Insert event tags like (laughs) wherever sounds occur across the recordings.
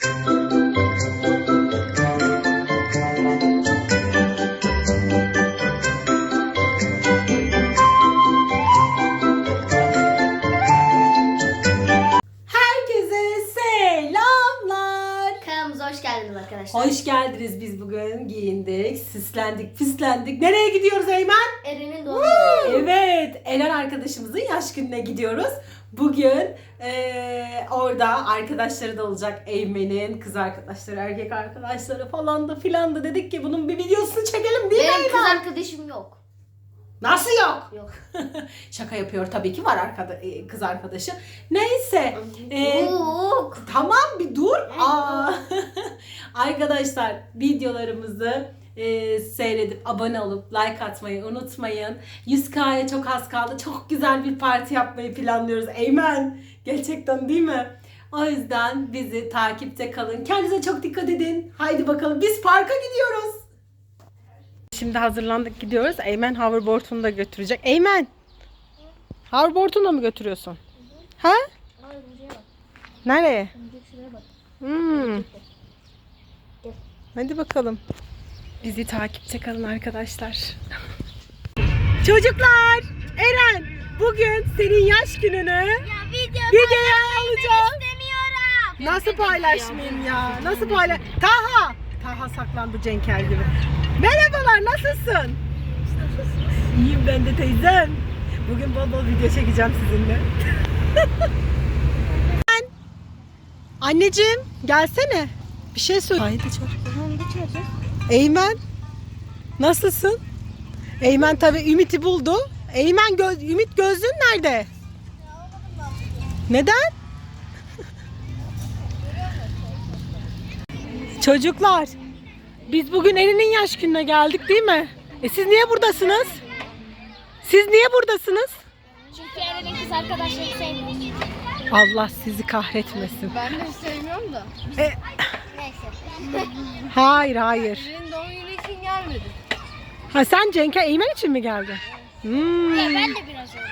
Thank (laughs) you. Arkadaşlar. Hoş geldiniz. Biz bugün giyindik, süslendik, püslendik. Nereye gidiyoruz Eymen? Eren'in doğum günü. Evet, Eren arkadaşımızın yaş gününe gidiyoruz. Bugün eee, orada arkadaşları da olacak. Eymen'in kız arkadaşları, erkek arkadaşları falan da filan da dedik ki bunun bir videosunu çekelim değil mi Benim kız arkadaşım yok. Nasıl yok? Yok. (laughs) Şaka yapıyor tabii ki var arkada, e, kız arkadaşı. Neyse. Yok. Tamam bir dur. Aa. (laughs) Arkadaşlar videolarımızı e, seyredip abone olup like atmayı unutmayın. 100K'ya çok az kaldı. Çok güzel bir parti yapmayı planlıyoruz. Eymen. Gerçekten değil mi? O yüzden bizi takipte kalın. Kendinize çok dikkat edin. Haydi bakalım biz parka gidiyoruz. Şimdi hazırlandık gidiyoruz. Eymen hoverboard'unu da götürecek. Eymen. Hoverboard'unu da mı götürüyorsun? Ha? Nereye? Hmm. Hadi bakalım. Bizi takipte kalın arkadaşlar. Çocuklar, Eren bugün senin yaş gününü Ya video videoya alacağım. istemiyorum. Nasıl paylaşmayayım ya? Nasıl paylaş? Taha! Taha saklandı Cenker gibi. Merhabalar, nasılsın? İyiyim ben de teyzem. Bugün bol bol video çekeceğim sizinle. Ben- Anneciğim, gelsene. Bir şey söyle. Haydi çocuk. Eymen nasılsın? Eymen tabi Ümit'i buldu. Eymen gö- Ümit gözlüğün nerede? Neden? Çocuklar biz bugün Eren'in yaş gününe geldik değil mi? E siz niye buradasınız? Siz niye buradasınız? Çünkü Eren'in kız arkadaşları sevmiyor. Allah sizi kahretmesin. Ben de sevmiyorum da. E, Neyse. hayır hayır. Senin doğum günü için gelmedim. Ha sen Cenk'e Eymen için mi geldin? Hmm. Ben de biraz öyle.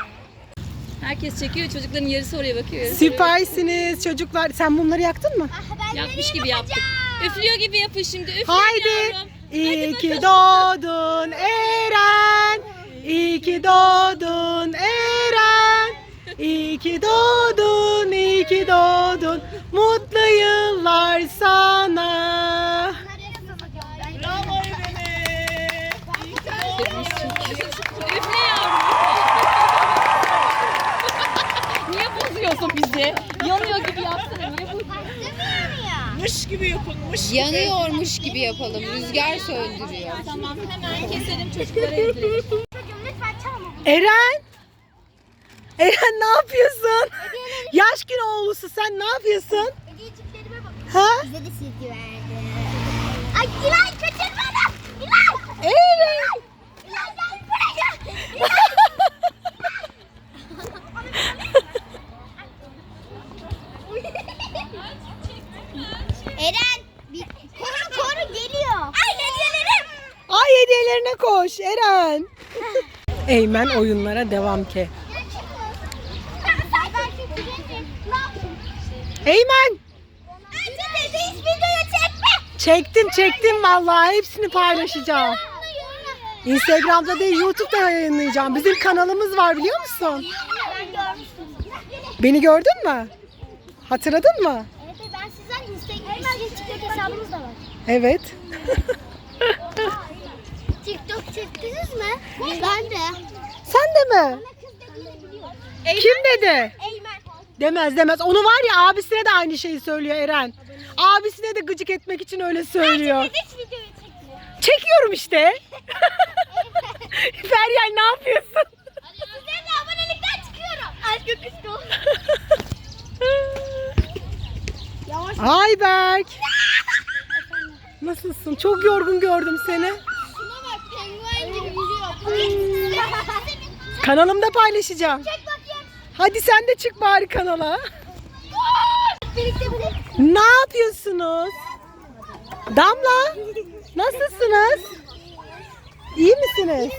Herkes çekiyor, çocukların yarısı oraya bakıyor. Süpersiniz çocuklar. Sen bunları yaktın mı? Yapmış gibi yaptık. Üflüyor gibi yapın şimdi. Üfleyin Haydi. yavrum. İyi ki doğdun Eren. İyi ki doğdun Eren. İyi ki doğdun, iyi ki doğdun. Mutlu yıllar sana. Bravo Üfle yavrum. (laughs) Niye bozuyorsun bizi? Yanıyor gibi yapsana. Niye bozuyorsun? Yanıyormuş gibi yapalım. Rüzgar söndürüyor. Tamam hemen keselim çocuklara yedirelim. Çocuğum lütfen çalma bunu. Eren. Eren ne yapıyorsun? Yaş gün oğlusu sen ne yapıyorsun? Hediyeciklerime bak. Ha? Bize de silgi verdi. Ay İlay hediyelerine koş Eren. (laughs) Eymen oyunlara devam ki. Eymen çektim çektim vallahi hepsini paylaşacağım. Instagram'da değil YouTube'da yayınlayacağım. Bizim kanalımız var biliyor musun? Ben görmüştüm. Beni gördün mü? Hatırladın mı? Evet ben sizden Instagram TikTok hesabımız da var. Evet. (laughs) Ben de. Sen de mi? Kız dediğini biliyorum. Kim dedi? Eymen. Demez demez. Onu var ya abisine de aynı şeyi söylüyor Eren. Abisine de gıcık etmek için öyle söylüyor. Hiç videoya çekmiyor. Çekiyorum işte. (laughs) Feryal ne yapıyorsun? Sizlerle abonelikten çıkıyorum. Aşk öküzgü. Yavaş. Ayberk. Nasılsın? Çok yorgun gördüm seni. Şuna bak penguen gibi yüzüyor. Kanalımda paylaşacağım. Hadi sen de çık bari kanala. Ne yapıyorsunuz? Damla, nasılsınız? İyi misiniz?